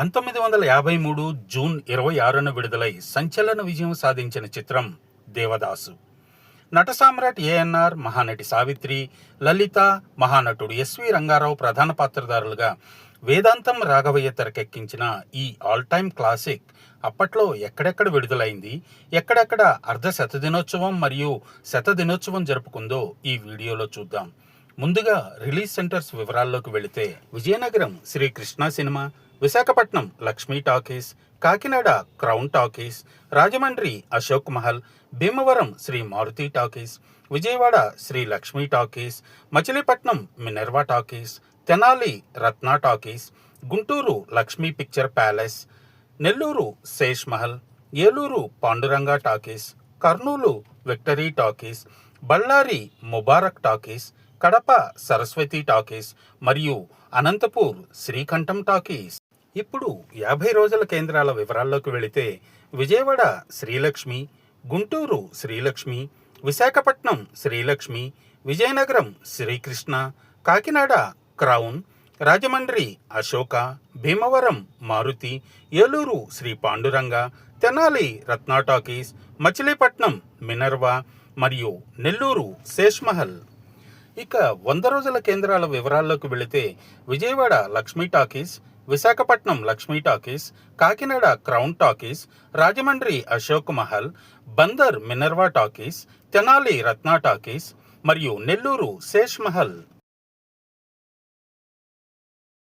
పంతొమ్మిది వందల యాభై మూడు జూన్ ఇరవై ఆరున విడుదలై సంచలన విజయం సాధించిన చిత్రం దేవదాసు. నట సామ్రాట్ ఏఎన్ఆర్ మహానటి సావిత్రి లలిత మహానటుడు ఎస్వి రంగారావు ప్రధాన పాత్రధారులుగా వేదాంతం రాఘవయ్య తెరకెక్కించిన ఈ ఆల్ టైమ్ క్లాసిక్ అప్పట్లో ఎక్కడెక్కడ విడుదలైంది ఎక్కడెక్కడ అర్ధ శతదినోత్సవం మరియు శతదినోత్సవం జరుపుకుందో ఈ వీడియోలో చూద్దాం. ముందుగా రిలీజ్ సెంటర్స్ వివరాల్లోకి వెళితే Vizianagaram Srikrishna cinema Visakhapatnam Lakshmi talkies Kakinada crown talkies Rajahmundry Ashok Mahal Bhimavaram Sri Maruti talkies Vijayawada Sri Lakshmi talkies Machilipatnam Minerva talkies Tenali Ratna talkies Guntur Lakshmi picture palace Nellore Shesh Mahal Eluru Panduranga talkies Kurnool victory talkies Bellary Mubarak talkies Kadapa Saraswati talkies మరియు Anantapur Srikantham talkies. ఇప్పుడు యాభై రోజుల కేంద్రాల వివరాల్లోకి వెళితే Vijayawada Srilakshmi Guntur Srilakshmi Visakhapatnam Srilakshmi Vizianagaram Srikrishna Kakinada crown Rajahmundry Ashoka Bhimavaram Maruti Eluru Sri Panduranga Tenali Ratna talkies Machilipatnam Minerva మరియు నెల్లూరు శేష్మహల్. ఇక వంద రోజుల కేంద్రాల వివరాల్లోకి వెళితే Vijayawada Lakshmi talkies Visakhapatnam Lakshmi talkies Kakinada crown talkies Rajahmundry Ashok Mahal Bandar Minerva talkies Tenali Ratna talkies మరియు నెల్లూరు శేష్ మహల్.